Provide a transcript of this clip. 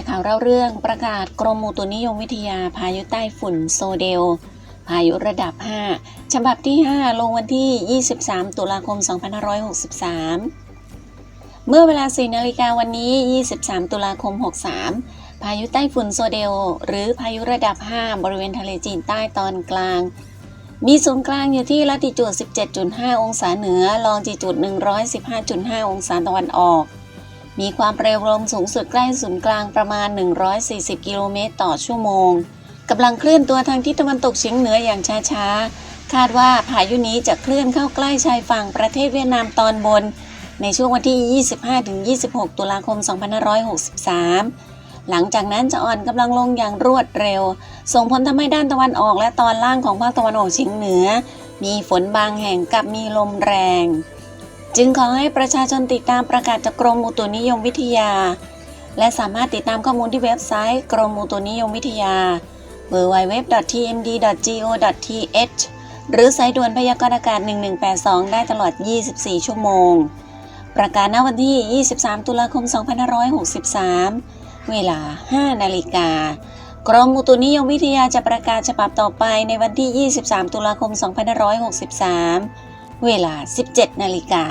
ร์ข่าวเล่าเรื่องประกาศกรมอุตุนิยมวิทยาพายุใต้ฝุ่นโซเดล พายุระดับ 5 ฉบับที่ 5 ลงวันที่ 23 ตุลาคม 2563 เมื่อเวลา 4 นาฬิกาวันนี้ 23 ตุลาคม 63 พายุใต้ฝุ่นโซเดล หรือพายุระดับ 5 บริเวณทะเลจีนใต้ตอนกลาง มีศูนย์กลางอยู่ที่ลัติจูด 17.5 องศาเหนือ ลองจิจูด 115.5 องศาตะวันออก มีความเร็วลมสูงสุดใกล้ศูนย์กลางประมาณ 140 กิโลเมตรต่อชั่วโมงกำลังเคลื่อนตัวทางทิศตะวันตกเฉียงเหนืออย่างช้าๆ คาดว่าพายุนี้จะเคลื่อนเข้าใกล้ชายฝั่งประเทศเวียดนามตอนบน ในช่วงวันที่ 25-26 ตุลาคม 2563 หลังจากนั้นจะอ่อนกำลังลงอย่างรวดเร็ว ส่งผลทำให้ด้านตะวันออกและตอนล่างของภาคตะวันออกเฉียงเหนือ มีฝนบางแห่งกับมีลมแรง จึงขอให้ประชาชนติดตามประกาศจากกรมอุตุนิยมวิทยา และสามารถติดตามข้อมูลที่เว็บไซต์กรมอุตุนิยมวิทยา www.tmd.go.th หรือสายด่วนพยากรณ์อากาศ 1182 ได้ตลอด 24 ชั่วโมง ประกาศณวันที่ 23 ตุลาคม 2563 เวลา 5 นาฬิกากรมอุตุนิยมวิทยาจะประกาศฉบับต่อไปในวันที่ 23 ตุลาคม 2563 เวลา 17 นาฬิกา